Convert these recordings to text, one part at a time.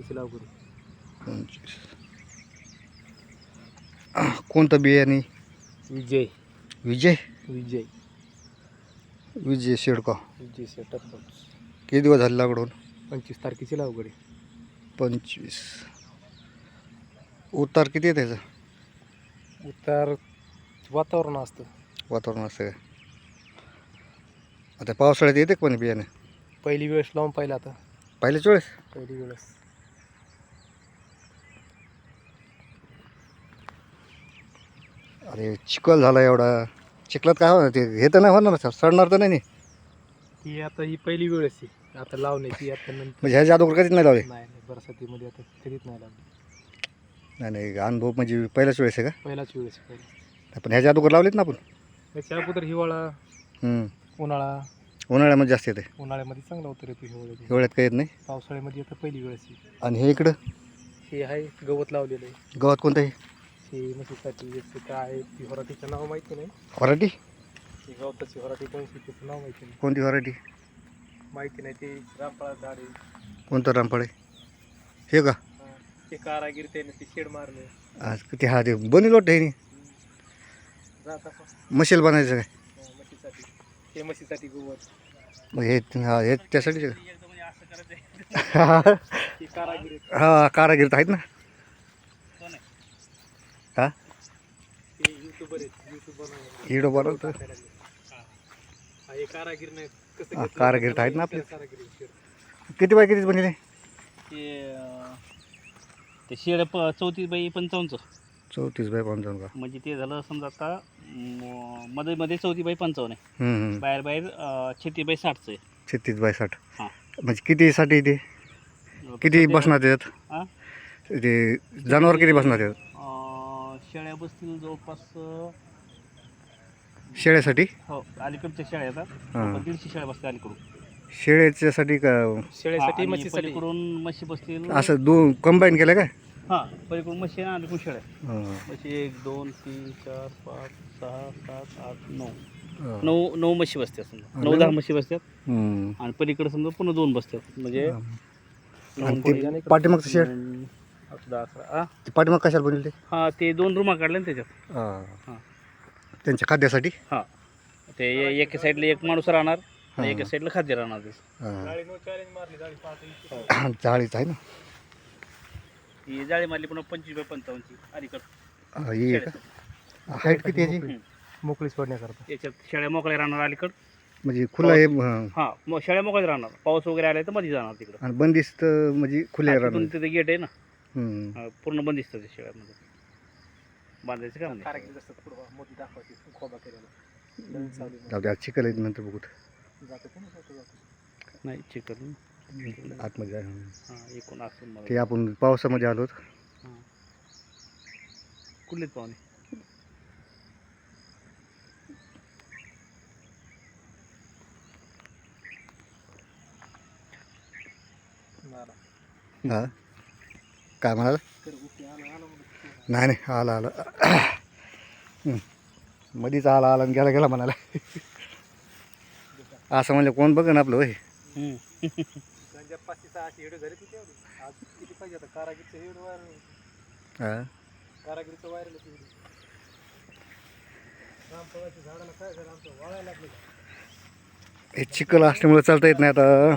तारखेची लागवड पंचवीस. कोणतं बियाणे? विजय. विजय? विजय. विजय शेडका विजय सेटअप किती दिवस झाले लागवड होऊन पंचवीस तारखेची लागवड आहे. पंचवीस. उतार किती आहे त्याचं? उतार वातावरण असतं. वातावरण असं काय आता पावसाळ्यात येते का पण बियाणे? पहिली वेळेस लावून पाहिलं आता. पहिल्याच वेळेस? पहिली वेळेस. अरे चिखल झाला एवढा. चिखलात काय होणार? ते हे तर नाही होणार ना सडणार तर नाही नी. ती आता ही पहिली वेळेस आहे आता लावण्याची आता नंतर. म्हणजे ह्याच्या अगोदर कधीच नाही लावले? नाही नाही बरसातीमध्ये आता कधीच नाही लावली. नाही नाही अनुभव म्हणजे पहिल्याच वेळेस आहे पहिलाच वेळेस पहिला का पण ह्याच्या अगोदर लावलेत ना आपण? त्याच्या अगोदर हिवाळा हम्म. उन्हाळा. उन्हाळ्यामध्ये जास्त येते उन्हाळ्यामध्ये चांगला उतर येतो हिवाळ्यामध्ये हिवाळ्यात काही येत नाही? पावसाळ्यामध्ये आता पहिली वेळेस आहे. आणि हे इकडं? हे आहे गवत लावलेलं आहे. गवत कोणतं आहे? हे म्हशीसाठी याचं काय ती होराटीचं नाव माहिती नाही. व्हरायटी ती गवताची होराटी कोणती त्याचं नाव माहिती नाही. कोणती व्हरायटी माहिती नाही ते रामफळा झाड आहे. कोणतं रामफळ आहे? हे का? हा. ते कारागीर त्याने ते शेड मारले. आज ते हा ते बनी लोट आहे नी जात आपण. मशील बनायचं काय? हा, म्हशीसाठी. ते म्हशीसाठी गवत मग हे हा हे त्यासाठीच आहे. एकदम म्हणजे असं करायचं का ते कारागीर आहेत. हा कारागीर तर आहेत ना कोण आहे? हा हिडो बनवतो हा, कारागीर नाही कसं घेतलं? कारागीर त्याला आहेत ना आपले. किती बाय कितीच बनले? ते शेड प चौतीस बाई पंचावन्नचं चौतीस बाय पंचावन्न का? म्हणजे ते झालं समजा आता म, मध्ये मध्ये चौतीस बाई पंचावन्न आहे. हम्म, हम्म. बाहेर बाहेर अं, छत्तीस बाई साठचं आहे. छत्तीस बाय साठ. हा. म्हणजे कितीसाठी ते? किती बसणार त्याच्यात हा? ते जनावर किती बसणार त्याच्यात शेळ्या बसतील जवळपास शेळ्यासाठी? हो अलीकडच्या शेळ्या येतात हा. दीडशे शेळ्या बसतील अलीकडून. शेळ्याच्यासाठी का? शेळ्यासाठी आणि पलीकडून म्हशी बसतील. असं दोन कंबाईन केलं काय हां पलीकडून म्हशी आणि अलीकडून शेळ्या. हा. म्हशी एक दोन तीन चार पाच सहा सात आठ नऊ. हा. नऊ नऊ म्हशी बसतात समजा. नऊ दहा. म्हशी बसतात. हम्म. आणि पलीकडे समजा पुन्हा दोन बसतात. म्हणजे आणि ते पाठीमागचं शेड आठ, दहा अकरा आ? ते पाठीमाग कशाला बनवले ते? हा ते दोन रूमा काढल्या ना त्याच्यात. हा. हा. त्यांच्या खाद्यासाठी? हा. ते ए- एका साईडला एक माणूस राहणार आणि. एका साईडला खाद्य राहणार ते. हा. जाळीच आहे ना? ही जाळी मारली पुन्हा पंचवीस बाय पंचावन्नची अलीकड. हा, ही आहे का हाईट किती आहे याची? मोकळी सोडण्याकरता याच्यात शेळ्या मोकळ्या राहणार अलीकड. म्हणजे खुला आहे हा. हा मग शेळ्या मोकळ्या राहणार. पाऊस वगैरे आला तर मध्ये जाणार तिकडं. आणि बंदिस्त म्हणजे खुले राहणार. तिथे गेट आहे ना. हम्म. हा, पूर्ण बंदिस्त ते शेळ्यामध्ये बांधायचं काम नाही. कारागीर असतात दाखवायची खोबा केलेला. नवीन सावली जाऊ दे आज चिखल आहे नंतर बघू. जातं का नाही जातं जातं. नाही चिकन आतमध्ये आहे. हा एकूण असून ते मला आपण पावसामध्ये आलो कुठलेत पाहुणे? नाला. हा? काय म्हणाला. नाही नाही आला आला. मधीच आला आला आणि गेला गेला म्हणाला असं म्हणजे कोण बघ ना आपलं वायर हा हे चिखल असल्यामुळे चालता येत नाही आता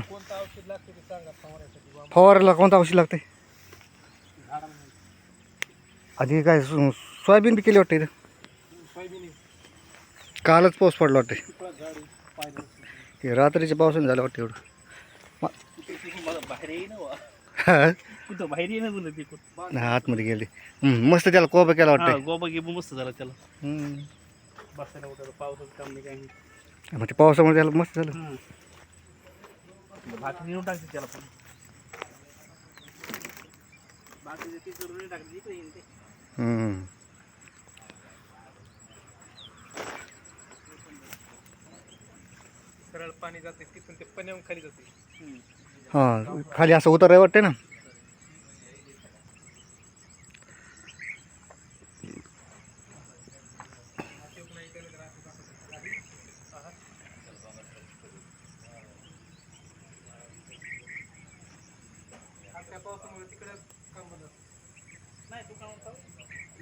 फवारायला कोणतं औषध लागते. आधी काय सो- सोयाबीन बी केली वाटते इथं? सोयाबीन कालच पाऊस पडला वाटते झाड पाहिलं हे रात्रीच्या पावसाने झालं वाटतं एवढं. मला बाहेर वा. कुठं नाही, आतमध्ये गेली. हम्म, मस्त त्याला कोबा केला हा वाटतं गोबा गिबा मस्त झाला त्याला. हम्म. बसायला उठायला पावसाचं काम नाही काही नाही. मग ते पावसामुळे त्याला मस्त झालं. नेऊन टाकते त्याला पण. ती इकडे येईन ते. सरळ पाणी जाते तिथून ते पण्याहून खाली जाते. हा खाली असं उतर वाटते ना? तिकडं काम नाही तू काय